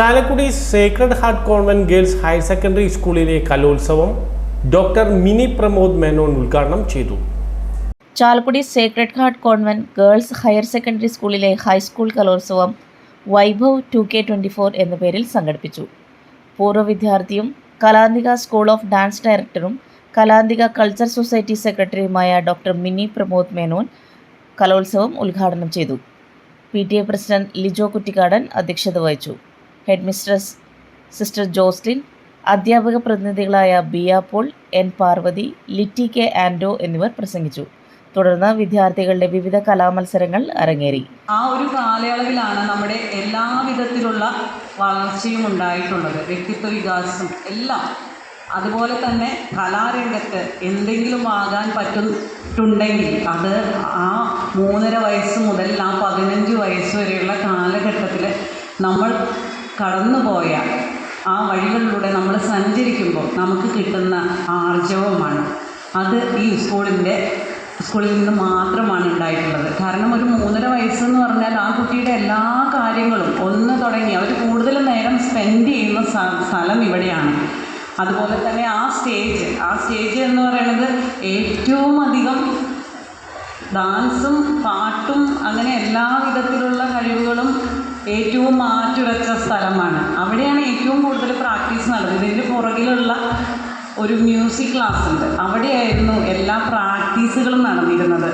Chalakudy sacred heart convent girls higher secondary സ്കൂളിലെ കലോത്സവം doctor Mini Pramod Menon ഉദ്ഘാടനം ചെയ്തു. Chalakudy sacred heart convent girls higher secondary സ്കൂളിലെ ഹൈസ്കൂൾ കലോത്സവം Vaibhav two K twenty four എന്ന പേരിൽ സംഘടിപ്പിച്ചു. പൂർവ വിദ്യാർത്ഥിയും കലാന്തിക സ്കൂൾ ഓഫ് ഡാൻസ് ഡയറക്ടറും കലാന്തിക കൾച്ചർ സൊസൈറ്റി സെക്രട്ടറിയുമായ ഡോക്ടർ മിനി പ്രമോദ് മേനോൻ കലോത്സവം ഉദ്ഘാടനം ചെയ്തു. P T A president Lijo Kuttikadan അധ്യക്ഷത വഹിച്ചു. ഹെഡ് മിസ്ട്രസ് സിസ്റ്റർ ജോസ്ലിൻ അധ്യാപക പ്രതിനിധികളായ ബിയ പോൾ എൻ പാർവതി ലിറ്റി കെ ആൻഡോ എന്നിവർ പ്രസംഗിച്ചു. തുടർന്ന് വിദ്യാർത്ഥികളുടെ വിവിധ കലാമത്സരങ്ങൾ അരങ്ങേറി. ആ ഒരു കാലയളവിലാണ് നമ്മുടെ എല്ലാ വിധത്തിലുള്ള വളർച്ചയും ഉണ്ടായിട്ടുള്ളത്. വ്യക്തിത്വ വികാസം എല്ലാം. അതുപോലെ തന്നെ കലാരംഗത്ത് എന്തെങ്കിലും ആകാൻ പറ്റുന്നുണ്ടെങ്കിൽ അത് ആ മൂന്നര വയസ്സ് മുതൽ ആ പതിനഞ്ച് വയസ്സ് വരെയുള്ള കാലഘട്ടത്തിൽ നമ്മൾ കടന്നുപോയ ആ വഴികളിലൂടെ നമ്മൾ സഞ്ചരിക്കുമ്പോൾ നമുക്ക് കിട്ടുന്ന ആർജവമാണ്. അത് ഈ സ്കൂളിന്റെ സ്കൂളിൽ നിന്ന് മാത്രമാണ് ഉണ്ടായിട്ടുള്ളത്. കാരണം ഒരു മൂന്നര വയസ്സെന്ന് പറഞ്ഞാൽ ആ കുട്ടിയുടെ എല്ലാ കാര്യങ്ങളും ഒന്ന് തുടങ്ങി അവർ കൂടുതൽ നേരം സ്പെൻഡ് ചെയ്യുന്ന സ്ഥലം ഇവിടെയാണ്. അതുപോലെ തന്നെ ആ സ്റ്റേജ് ആ സ്റ്റേജ് എന്ന് പറയുന്നത് ഏറ്റവും അധികം ഡാൻസും പാട്ടും അങ്ങനെ എല്ലാ വിധത്തിലുള്ള കഴിവുകളും ഏറ്റവും മാറ്റുരച്ച സ്ഥലമാണ്. അവിടെയാണ് ഏറ്റവും കൂടുതൽ പ്രാക്ടീസ് നടന്നത്. ഇതിന്റെ പുറകിലുള്ള ഒരു മ്യൂസിക് ക്ലാസ് ഉണ്ട് അവിടെയായിരുന്നു എല്ലാ പ്രാക്ടീസുകളും നടന്നിരുന്നത്.